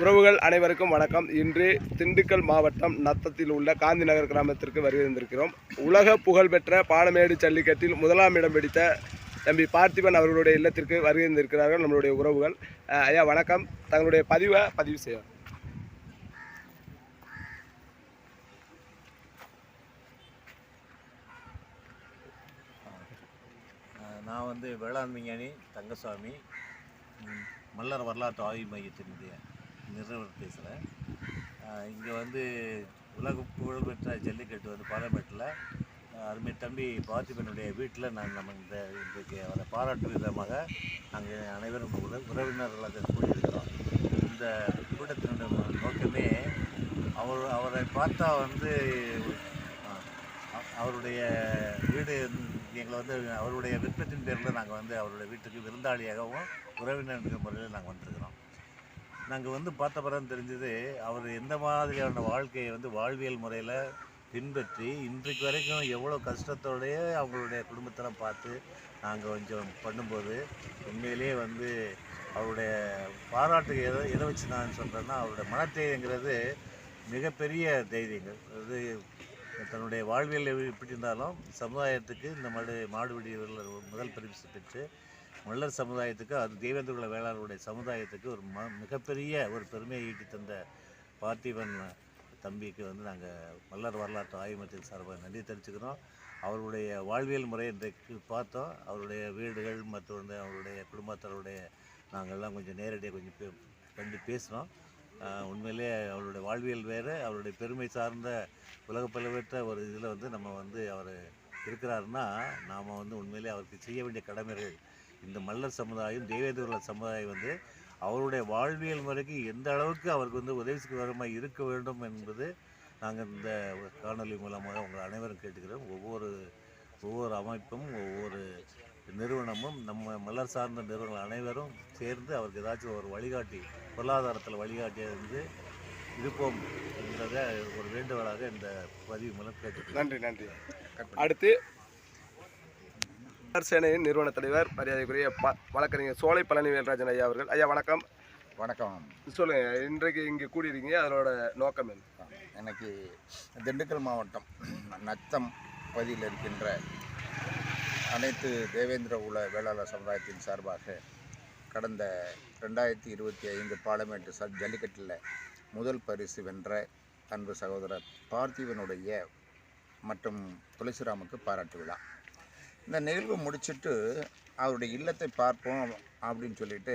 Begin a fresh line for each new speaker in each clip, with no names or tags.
உறவுகள் அனைவருக்கும் வணக்கம். இன்று திண்டுக்கல் மாவட்டம் நத்தத்தில் உள்ள காந்தி நகர் கிராமத்திற்கு வருகின்றிருக்கிறோம் உலக புகழ்பெற்ற பாலமேடு ஜல்லிக்கட்டில் முதலாம் இடம் பிடித்த தம்பி பார்த்திபன் அவர்களுடைய இல்லத்திற்கு வருகின்றிருக்கிறார்கள் நம்மளுடைய உறவுகள். ஐயா வணக்கம். தங்களுடைய பதிவை பதிவு செய்யும்
நான் வந்து வேளாண் விஞ்ஞானி தங்கசாமி மல்லர் வரலாற்று ஆய்வு மையத்தினுடைய நிறுவனம் பேசுகிறேன் இங்கே வந்து உலக புகழ்பெற்ற ஜல்லிக்கட்டு வந்து பாலமேட்டில் அருமை தம்பி பார்த்திபனுடைய வீட்டில் நான் நம்ம இந்த இன்றைக்கு அவரை பாராட்டு விதமாக நாங்கள் அனைவரும் உற உறவினர்களாக கூடியிருக்கிறோம் இந்த கூட்டத்தினுடைய நோக்கமே அவர் அவரை பார்த்தா வந்து அவருடைய வீடு எங்களை வந்து அவருடைய விருப்பத்தின் பேரில் நாங்கள் வந்து அவருடைய வீட்டுக்கு விருந்தாளியாகவும் உறவினர் முறையில் நாங்கள் வந்திருக்கிறோம். நாங்கள் வந்து பார்த்த பிறகு தெரிஞ்சது அவர் எந்த மாதிரியான வாழ்க்கையை வந்து வாழ்வியல் முறையில் பின்பற்றி இன்றைக்கு வரைக்கும் எவ்வளோ கஷ்டத்தோடைய அவங்களுடைய குடும்பத்தெல்லாம் பார்த்து நாங்கள் கொஞ்சம் பண்ணும்போது உண்மையிலேயே வந்து அவருடைய பாராட்டுக்கு எதை எதை வச்சு நான் சொல்கிறேன்னா அவருடைய மனத்தைங்கிறது மிகப்பெரிய தைரியங்கள். அது தன்னுடைய வாழ்வியல் எப்படி இருந்தாலும் சமுதாயத்துக்கு இந்த மாடு மாடுபிடி வீரர் முதல் பரிசு பெற்று மல்லர் சமுதாயத்துக்கு அது தேவேந்திரகுல வேளாளருடைய சமுதாயத்துக்கு ஒரு ம மிகப்பெரிய ஒரு பெருமையை ஈட்டி தந்த பார்த்திபன் தம்பிக்கு வந்து நாங்கள் மல்லர் வரலாற்று ஆய்வகத்தின் சார்பாக நன்றி தெரிவிச்சுக்கிறோம். அவருடைய வாழ்வியல் முறை இன்றைக்கு பார்த்தோம். அவருடைய வீடுகள் மற்றும் அவருடைய குடும்பத்தாருடைய நாங்கள்லாம் கொஞ்சம் நேரடியாக கொஞ்சம் பே கண்டு பேசினோம். உண்மையிலே அவருடைய வாழ்வியல் வேறு அவருடைய பெருமை சார்ந்த உலக புகழ்பெற்ற ஒரு இதில் வந்து நம்ம வந்து அவர் இருக்கிறாருன்னா நாம் வந்து உண்மையிலே அவருக்கு செய்ய வேண்டிய கடமைகள் இந்த மல்லர் சமுதாயம் தேவேந்திர சமுதாயம் வந்து அவருடைய வாழ்வியல் முறைக்கு எந்த அளவுக்கு அவருக்கு வந்து உதவி வரமாக இருக்க வேண்டும் என்பது நாங்கள் இந்த காணொலி மூலமாக உங்கள் அனைவரும் கேட்டுக்கிறோம். ஒவ்வொரு ஒவ்வொரு அமைப்பும் ஒவ்வொரு நிறுவனமும் நம்ம மலர் சார்ந்த நிறுவனங்கள் அனைவரும் சேர்ந்து அவருக்கு ஏதாச்சும் ஒரு வழிகாட்டி பொருளாதாரத்தில் வழிகாட்டியாக இருந்து இருப்போம் என்றதை ஒரு வேண்டுகோளாக இந்த பதிவு மூலம் கேட்டு
நன்றி நன்றி. அடுத்து சேனையின் நிறுவன தலைவர் மரியாதைக்குரிய ப வழக்கறிஞர் சோலை பழனி வேல்ராஜன் ஐயா அவர்கள். ஐயா வணக்கம்.
வணக்கம்.
சொல்லுங்க இன்றைக்கு இங்கே கூடியிருக்கீங்க அதனோட நோக்கம் என்ன?
எனக்கு திண்டுக்கல் மாவட்டம் நத்தம் பகுதியில் இருக்கின்ற அனைத்து தேவேந்திர குல வேளாளர் சமுதாயத்தின் சார்பாக கடந்த ரெண்டாயிரத்தி இருபத்தி ஐந்து பார்லிமெண்ட் ச ஜல்லிக்கட்டில் முதல் பரிசு வென்ற அன்பு சகோதரர் பார்த்திபனுடைய மற்றும் துளசிராமுக்கு பாராட்டு விழா. இந்த நிகழ்வு முடிச்சிட்டு அவருடைய இல்லத்தை பார்ப்போம் அப்படின்னு சொல்லிட்டு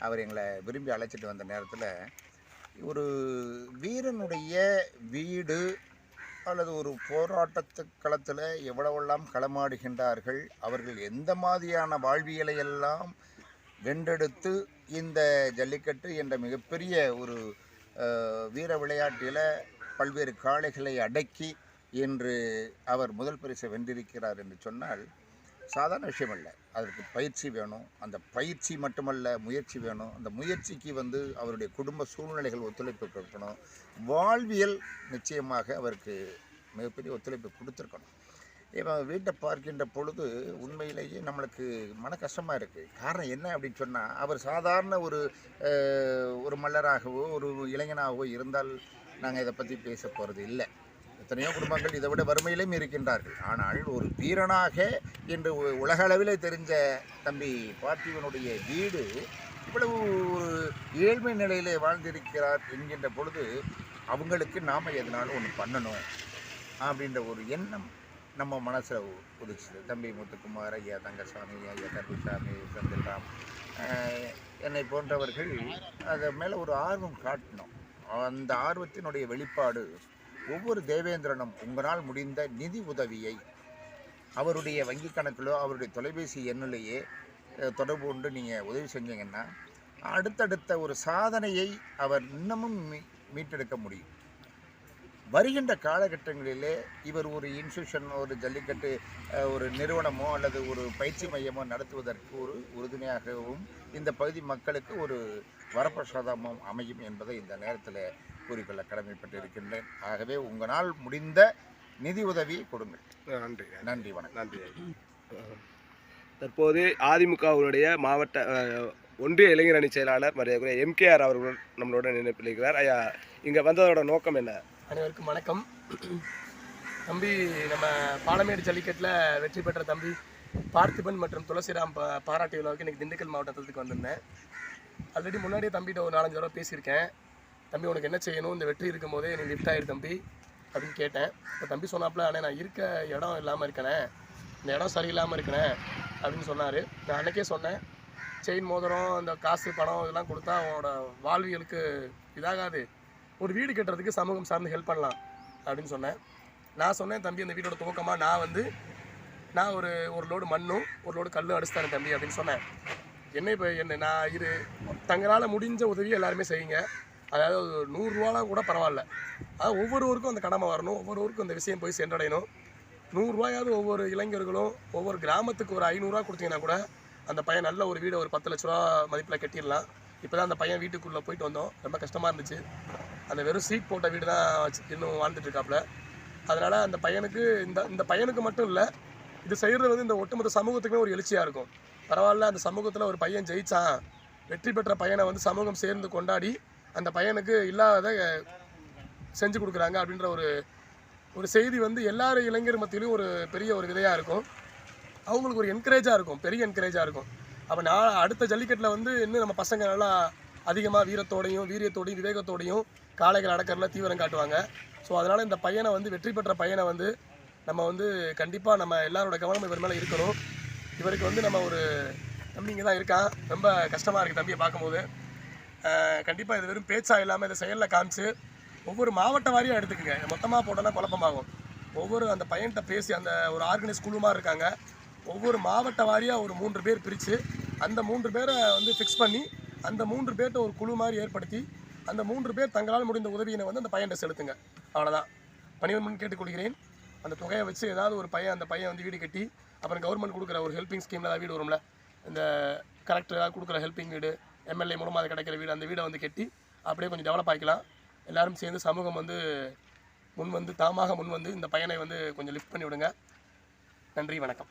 அவர் எங்களை விரும்பி அழைச்சிட்டு வந்த நேரத்தில் ஒரு வீரனுடைய வீடு அல்லது ஒரு போராட்டத்து களத்தில் எவ்வளவெல்லாம் களமாடுகின்றார்கள் அவர்கள் எந்த மாதிரியான வாழ்வியலை எல்லாம் வென்றெடுத்து இந்த ஜல்லிக்கட்டு என்ற மிகப்பெரிய ஒரு வீர விளையாட்டில் பல்வேறு காளைகளை அடக்கி இன்று அவர் முதல் பரிசை வென்றிருக்கிறார் என்று சொன்னால் சாதாரண விஷயம் இல்லை அதற்கு பயிற்சி வேணும். அந்த பயிற்சி மட்டுமல்ல முயற்சி வேணும். அந்த முயற்சிக்கு வந்து அவருடைய குடும்ப சூழ்நிலைகள் ஒத்துழைப்பு கொடுக்கணும். வாழ்வியல் நிச்சயமாக அவருக்கு மிகப்பெரிய ஒத்துழைப்பு கொடுத்துருக்கணும். இவன் வீட்டை பார்க்கின்ற பொழுது உண்மையிலேயே நம்மளுக்கு மன கஷ்டமாக இருக்குது காரணம் என்ன அப்படின்னு சொன்னால் அவர் சாதாரண ஒரு ஒரு மல்லராகவோ ஒரு இளைஞனாகவோ இருந்தால் நாங்கள் இதை பற்றி பேச போகிறது இல்லை. எத்தனையோ குடும்பங்கள் இதை விட வறுமையிலும் இருக்கின்றார்கள். ஆனால் ஒரு வீரனாக இன்று உலக அளவில் தெரிஞ்ச தம்பி பார்த்திவனுடைய வீடு இவ்வளவு ஒரு ஏழ்மை நிலையிலே வாழ்ந்திருக்கிறார் என்கின்ற பொழுது அவங்களுக்கு நாம் எதனாலும் ஒன்று பண்ணணும் அப்படின்ற ஒரு எண்ணம் நம்ம மனசில் உதிச்சுது. தம்பி முத்துக்குமார் ஐயா தங்கசாமி ஐயா கருப்புசாமி சந்திரராம் என்னை போன்றவர்கள் அதை மேலே ஒரு ஆர்வம் காட்டினோம் அந்த ஆர்வத்தினுடைய வெளிப்பாடு ஒவ்வொரு தேவேந்திரனும் உங்களால் முடிந்த நிதி உதவியை அவருடைய வங்கி கணக்கிலோ அவருடைய தொலைபேசி எண்ணிலேயே தொடர்பு கொண்டு நீங்கள் உதவி செஞ்சீங்கன்னா அடுத்தடுத்த ஒரு சாதனையை அவர் இன்னமும் மீ- மீட்டெடுக்க முடியும். வருகின்ற காலகட்டங்களிலே இவர் ஒரு இன்ஸ்டியூஷன் ஒரு ஜல்லிக்கட்டு ஒரு நிறுவனமோ அல்லது ஒரு பயிற்சி மையமோ நடத்துவதற்கு ஒரு உறுதுணையாகவும் இந்த பகுதி மக்களுக்கு ஒரு வரப்பிரசாதமும் அமையும் என்பதை இந்த நேரத்தில் கூறிக்கொள்ள கடமைப்பட்டு இருக்கின்றேன் ஆகவே உங்களால் முடிந்த நிதி உதவியை கொடுங்கள்.
நன்றி.
நன்றி வணக்கம்.
நன்றி. தற்போது அதிமுகவுடைய மாவட்ட ஒன்றிய இளைஞர் அணி செயலாளர் மரியாதைக்குரிய எம்கேஆர் அவர்கள் நம்மளோட நினைப்பிருக்கிறார் ஐயா இங்கே வந்ததோட நோக்கம் என்ன?
அனைவருக்கும் வணக்கம். தம்பி நம்ம பாலமேடு ஜல்லிக்கட்டில் வெற்றி பெற்ற தம்பி பார்த்திபன் மற்றும் துளசிராம் பா பாராட்டு விழாவுக்கு இன்றைக்கி திண்டுக்கல் மாவட்டத்துக்கு வந்திருந்தேன். ஆல்ரெடி முன்னாடியே தம்பிகிட்ட ஒரு நாலஞ்சு தடவை பேசியிருக்கேன். தம்பி உனக்கு என்ன செய்யணும்? இந்த வெற்றி இருக்கும் போதே நீ லிஃப்ட் ஆயிரு தம்பி அப்படின்னு கேட்டேன். இப்போ தம்பி சொன்னாப்புல அண்ணே நான் இருக்க இடம் இல்லாமல் இருக்கனே. இந்த இடம் சரியில்லாமல் இருக்கனே. அப்படின்னு சொன்னார். நான் அன்னைக்கே சொன்னேன். செயின் மோதிரம் இந்த காசு பணம் இதெல்லாம் கொடுத்தா அவனோட வாழ்வியலுக்கு இதாகாது. ஒரு வீடு கட்டுறதுக்கு சமூகம் சார்ந்து ஹெல்ப் பண்ணலாம் அப்படின்னு சொன்னேன். நான் சொன்னேன் தம்பி அந்த வீட்டோட துவக்கமாக நான் வந்து நான் ஒரு ஒரு லோடு மண்ணும் ஒரு லோடு கல்லும் அடிச்சுத்தரேன் தம்பி அப்படின்னு சொன்னேன். என்ன இப்போ என்ன நான் இரு. தங்களால் முடிஞ்ச உதவியை எல்லாருமே செய்யுங்க. அதாவது ஒரு நூறுரூவாலாம் கூட பரவாயில்ல. அதாவது ஒவ்வொருவருக்கும் அந்த கடமை வரணும். ஒவ்வொருவருக்கும் அந்த விஷயம் போய் சென்றடையணும். நூறுரூவாயாவது ஒவ்வொரு இளைஞர்களும் ஒவ்வொரு கிராமத்துக்கு ஒரு ஐநூறுரூவா கொடுத்தீங்கன்னா கூட அந்த பையன் நல்ல ஒரு வீடை ஒரு பத்து லட்ச ரூபா மதிப்பில் கட்டிடலாம். இப்போ தான் அந்த பையன் வீட்டுக்குள்ளே போயிட்டு வந்தோம். ரொம்ப கஷ்டமாக இருந்துச்சு. அந்த வெறும் சீட் போட்ட வீடு தான் வச்சு இன்னும் வாழ்ந்துட்டு இருக்காப்புல. அதனால் அந்த பையனுக்கு இந்த இந்த பையனுக்கு மட்டும் இல்லை இது செய்கிறது வந்து இந்த ஒட்டுமொத்த சமூகத்துக்குமே ஒரு எழுச்சியாக இருக்கும். பரவாயில்ல அந்த சமூகத்தில் ஒரு பையன் ஜெயித்தான் வெற்றி பெற்ற பையனை வந்து சமூகம் சேர்ந்து கொண்டாடி அந்த பையனுக்கு இல்லாத செஞ்சு கொடுக்குறாங்க அப்படின்ற ஒரு ஒரு செய்தி வந்து எல்லாரும் இளைஞர் மத்தியிலும் ஒரு பெரிய ஒரு விதையாக இருக்கும். அவங்களுக்கு ஒரு என்கரேஜாக இருக்கும் பெரிய என்கரேஜாக இருக்கும். அப்போ நான் அடுத்த ஜல்லிக்கட்டில் வந்து இன்னும் நம்ம பசங்க நல்லா அதிகமாக வீரத்தோடையும் வீரியத்தோடையும் விவேகத்தோடையும் காளைகள் அடக்கிறதுல தீவிரம் காட்டுவாங்க. ஸோ அதனால் இந்த பையனை வந்து வெற்றி பெற்ற பையனை வந்து நம்ம வந்து கண்டிப்பாக நம்ம எல்லாரோட கவனம் இவர் மேலே இருக்கணும். இவருக்கு வந்து நம்ம ஒரு தம்பி இங்கே தான் இருக்கான். ரொம்ப கஷ்டமாக இருக்குது தம்பியை பார்க்கும்போது. கண்டிப்பாக இது வெறும் பேச்சா இல்லாமல் இதை செயலில் காமிச்சு ஒவ்வொரு மாவட்ட வாரியாக எடுத்துக்கோங்க. மொத்தமாக போட்டோன்னா குழப்பமாகும். ஒவ்வொரு அந்த பையன்கிட்ட பேசி அந்த ஒரு ஆர்கனைஸ் குழுமாக இருக்காங்க. ஒவ்வொரு மாவட்ட வாரியாக ஒரு மூன்று பேர் பிரித்து அந்த மூன்று பேரை வந்து ஃபிக்ஸ் பண்ணி அந்த மூன்று பேர்கிட்ட ஒரு குழு மாதிரி ஏற்படுத்தி அந்த மூன்று பேர் தங்களால் முடிந்த உதவியினை வந்து அந்த பையன்கிட்ட செலுத்துங்க. அவ்வளோதான் பணிவன் கேட்டுக்கொள்கிறேன். அந்த தொகையை வச்சு ஏதாவது ஒரு பையன் அந்த பையன் வந்து வீடு கட்டி அப்புறம் கவர்மெண்ட் கொடுக்குற ஒரு ஹெல்பிங் ஸ்கீமில் ஏதாவது வீடு வரும்ல. இந்த கரெக்டர் ஏதாவது கொடுக்குற ஹெல்பிங் வீடு எம்எல்ஏ மூலமாக அது கிடைக்கிற வீடு அந்த வீடை வந்து கட்டி அப்படியே கொஞ்சம் டெவலப் ஆகிக்கலாம் எல்லோரும் சேர்ந்து சமூகம் வந்து முன் வந்து தாமாக முன் வந்து இந்த பையனை வந்து கொஞ்சம் லிஃப்ட் பண்ணி விடுங்க நன்றி வணக்கம்.